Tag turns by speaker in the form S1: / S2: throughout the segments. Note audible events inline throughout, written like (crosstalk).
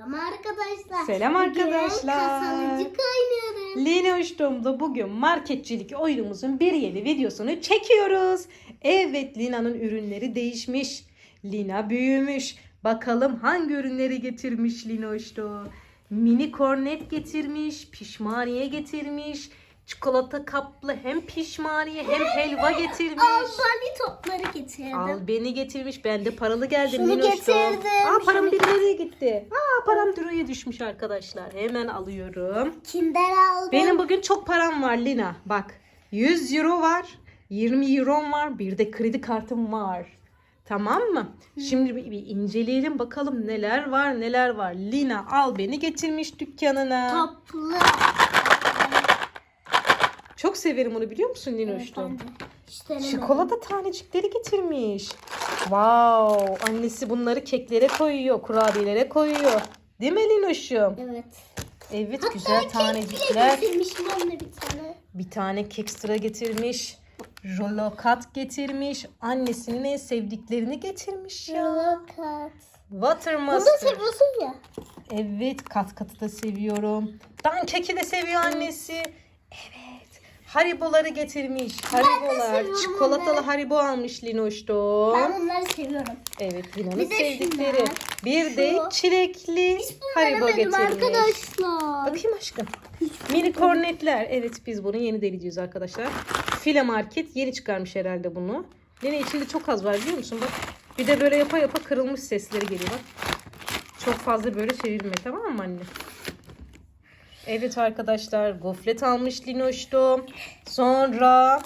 S1: Selam arkadaşlar.
S2: Selam arkadaşlar.
S1: kasalıcık oynuyoruz.
S2: Lina bugün marketçilik oyunumuzun bir yeni videosunu çekiyoruz. Evet Lina'nın ürünleri değişmiş. Lina büyümüş. Bakalım hangi ürünleri getirmiş Lina Mini kornet getirmiş, pişmaniye getirmiş, çikolata kaplı hem pişmaniye hem helva (gasps) getirmiş.
S1: Al bali topları getirdim.
S2: Al beni getirmiş. Ben de paralı geldim.
S1: Şunu
S2: Linoş'tum.
S1: getirdim,
S2: Aa param
S1: şunu
S2: bir nereye gitti? Aa param duruya düşmüş arkadaşlar. Hemen alıyorum.
S1: Kinder aldım.
S2: Benim bugün çok param var Lina. Bak 100 euro var. 20 euro var. Bir de kredi kartım var. Tamam mı? Şimdi bir, bir inceleyelim bakalım neler var neler var. Lina al beni getirmiş dükkanına.
S1: Toplu.
S2: Çok severim onu biliyor musun
S1: Evet. Hiç denemedim.
S2: Çikolata tanecikleri getirmiş. Wow, annesi bunları keklere koyuyor, kurabiyelere koyuyor. Değil mi Linoş'um?
S1: Evet.
S2: Evet,
S1: Hatta
S2: güzel tanecikler.
S1: anne bir tane.
S2: Bir tane kek sıra getirmiş. Rolokat getirmiş. Annesinin en sevdiklerini getirmiş ya.
S1: Yalakat.
S2: Water
S1: Bunu da seviyorsun ya.
S2: Evet, kat katı da seviyorum. Dan keki de seviyor annesi. Evet. Hariboları getirmiş. Haribolar.
S1: seviyorum
S2: Çikolatalı
S1: onları.
S2: haribo almış Linoş'tum.
S1: Ben bunları seviyorum.
S2: Evet
S1: Bir de
S2: sevdikleri.
S1: şunlar,
S2: Bir de
S1: şu.
S2: çilekli haribo getirmiş.
S1: arkadaşlar.
S2: Bakayım aşkım. Mini kornetler. Evet biz bunu yeni deneyeceğiz arkadaşlar. File Market yeni çıkarmış herhalde bunu. Lina içinde çok az var biliyor musun? Bak bir de böyle yapa yapa kırılmış sesleri geliyor bak. Çok fazla böyle çevirme tamam mı anne? Evet arkadaşlar gofret almış Linoş'tum. Sonra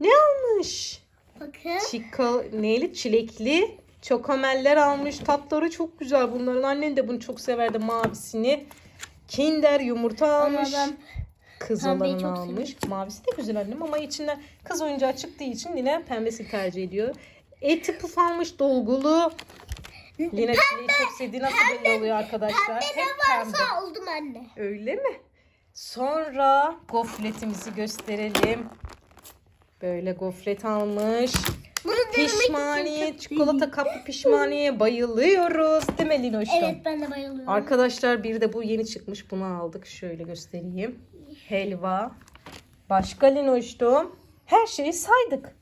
S2: ne almış?
S1: Bakın.
S2: Çiko, neyli? Çilekli çokomeller almış. Tatları çok güzel bunların. Annen de bunu çok severdi mavisini. Kinder yumurta almış.
S1: Ama ben
S2: Kız
S1: pembeyi çok
S2: almış. Mavisi de güzel annem ama içinden kız oyuncağı çıktığı için Lina pembesi tercih ediyor. Eti puf almış dolgulu. Lina çileği çok sevdiği nasıl belli oluyor arkadaşlar. Hep pembe.
S1: varsa oldum anne.
S2: Öyle mi? Sonra gofretimizi gösterelim. Böyle gofret almış.
S1: Bunu denemek
S2: Pişmaniye,
S1: için çok
S2: çikolata kaplı pişmaniyeye bayılıyoruz. Değil mi Linoş'tum?
S1: Evet ben de bayılıyorum.
S2: Arkadaşlar bir de bu yeni çıkmış. Bunu aldık. Şöyle göstereyim. Helva. Başka Linoş'tum. Her şeyi saydık.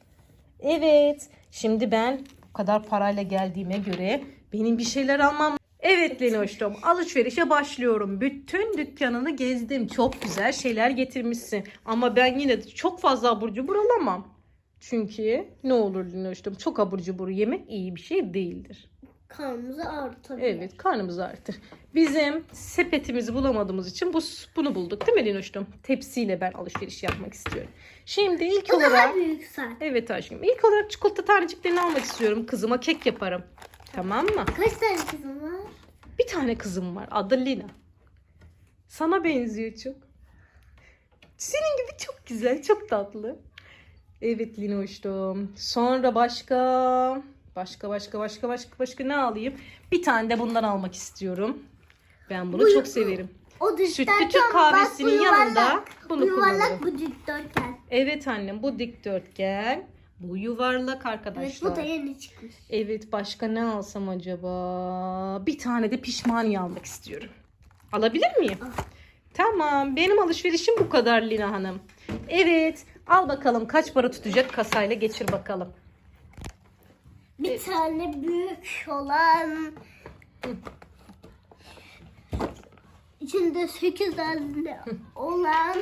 S2: Evet. Şimdi ben bu kadar parayla geldiğime göre benim bir şeyler almam. Evet Linoş'tum. Alışverişe başlıyorum. Bütün dükkanını gezdim. Çok güzel şeyler getirmişsin. Ama ben yine de çok fazla abur cubur alamam. Çünkü ne olur Linoş'tum çok abur cubur yemek iyi bir şey değildir.
S1: Karnımızı ağrıtabilir.
S2: Evet karnımız artır. Bizim sepetimizi bulamadığımız için bu bunu bulduk değil mi Linoş'tum? Tepsiyle ben alışveriş yapmak istiyorum. Şimdi ilk
S1: Bu daha
S2: olarak
S1: büyük saat.
S2: evet aşkım ilk olarak çikolata taneciklerini almak istiyorum. Kızıma kek yaparım. Tamam mı?
S1: Kaç tane kızım var?
S2: Bir tane kızım var adı Lina. Sana benziyor çok. Senin gibi çok güzel çok tatlı. Evet Linoş'tum. Sonra başka başka başka başka başka başka ne alayım? Bir tane de bundan almak istiyorum. Ben bunu
S1: Bu-
S2: çok severim.
S1: O
S2: Sütlü Türk
S1: bak,
S2: kahvesinin
S1: yuvarlak.
S2: yanında bunu
S1: Bu yuvarlak
S2: kullanırım.
S1: bu dikdörtgen.
S2: Evet annem bu dikdörtgen. Bu yuvarlak
S1: Evet
S2: arkadaşlar.
S1: bu da yeni çıkmış.
S2: Evet başka ne alsam acaba? Bir tane de pişmaniye almak istiyorum. Alabilir miyim?
S1: Al.
S2: Tamam benim alışverişim bu kadar Lina Hanım. Evet al bakalım kaç para tutacak kasayla geçir bakalım.
S1: Bir tane büyük olan içinde 8 tane olan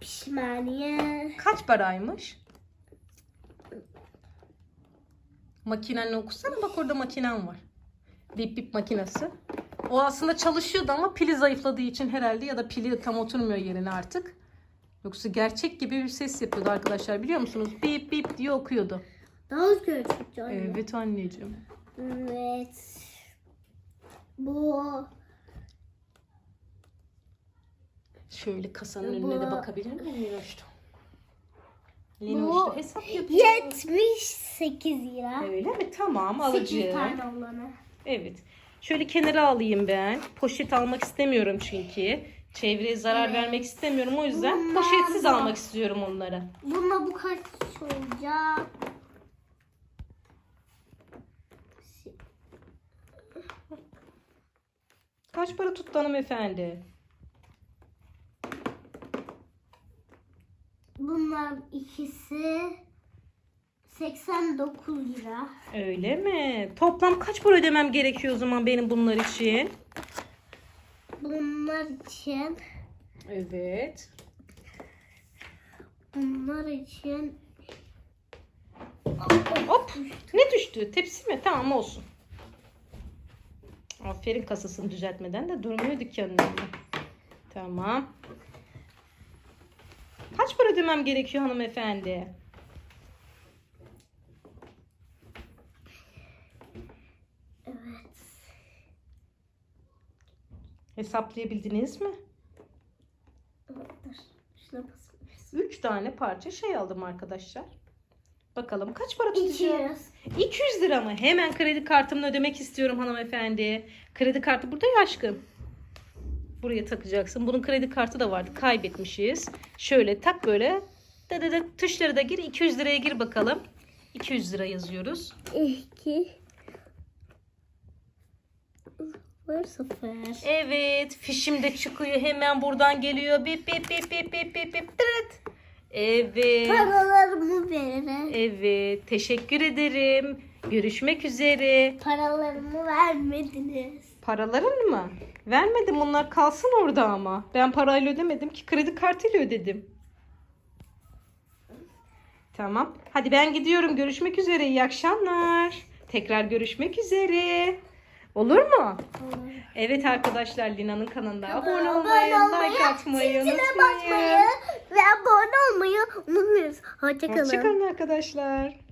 S1: pişmaniye
S2: Kaç paraymış? Makinenle okusana bak orada makinen var. Bip bip makinesi. O aslında çalışıyordu ama pili zayıfladığı için herhalde ya da pili tam oturmuyor yerine artık. Yoksa gerçek gibi bir ses yapıyordu arkadaşlar biliyor musunuz? Bip bip diye okuyordu.
S1: daha özgür çıktı anne.
S2: Evet anneciğim.
S1: Evet. Bu
S2: Şöyle kasanın önüne de bakabilir miyim Linoş'tu?
S1: Bu
S2: Linoş'tu hesap yapıyor.
S1: 78 lira.
S2: Öyle mi? Tamam
S1: 8
S2: alacağım.
S1: tane olanı.
S2: Evet. Şöyle kenara alayım ben. Poşet almak istemiyorum çünkü. Çevreye zarar
S1: Evet.
S2: vermek istemiyorum. O yüzden
S1: Bunlar
S2: poşetsiz
S1: da-
S2: almak istiyorum onları.
S1: Bununla bu kaç olacak?
S2: Kaç para tuttu hanımefendi?
S1: Bunlar ikisi 89 lira.
S2: Öyle mi? Toplam kaç para ödemem gerekiyor o zaman benim bunlar için?
S1: Bunlar için
S2: Evet.
S1: bunlar için
S2: Hop. Ne düştü? Tepsi mi? Tamam olsun. Aferin kasasını düzeltmeden de durmuyor dükkanın önünde. Tamam. Kaç para ödemem gerekiyor hanımefendi?
S1: evet.
S2: Hesaplayabildiniz mi?
S1: Şuna.
S2: 3 tane parça şey aldım arkadaşlar. Bakalım kaç para tutacak?
S1: 200.
S2: 200 lira mı? Hemen kredi kartımla ödemek istiyorum hanımefendi. Kredi kartı burada ya aşkım. Buraya takacaksın. Bunun kredi kartı da vardı. Kaybetmişiz. Şöyle tak böyle. Da tuşları da gir. 200 liraya gir bakalım. 200 lira yazıyoruz.
S1: 2 Var sıfır.
S2: Evet. Fişim de çıkıyor. Hemen buradan geliyor. Bip bip bip bip bip bip bip. Evet.
S1: Paralarımı verin.
S2: Evet. Teşekkür ederim. Görüşmek üzere.
S1: Paralarımı vermediniz.
S2: Paraların mı? Vermedim onlar kalsın orada ama. Ben parayla ödemedim ki kredi kartıyla ödedim. Tamam. Hadi ben gidiyorum. Görüşmek üzere. İyi akşamlar. Tekrar görüşmek üzere. Olur mu? Evet arkadaşlar Lina'nın kanalına abone olmayı, like atmayı unutmayın.
S1: ve abone olmayı unutmuyoruz. Hoşçakalın.
S2: Hoşçakalın arkadaşlar.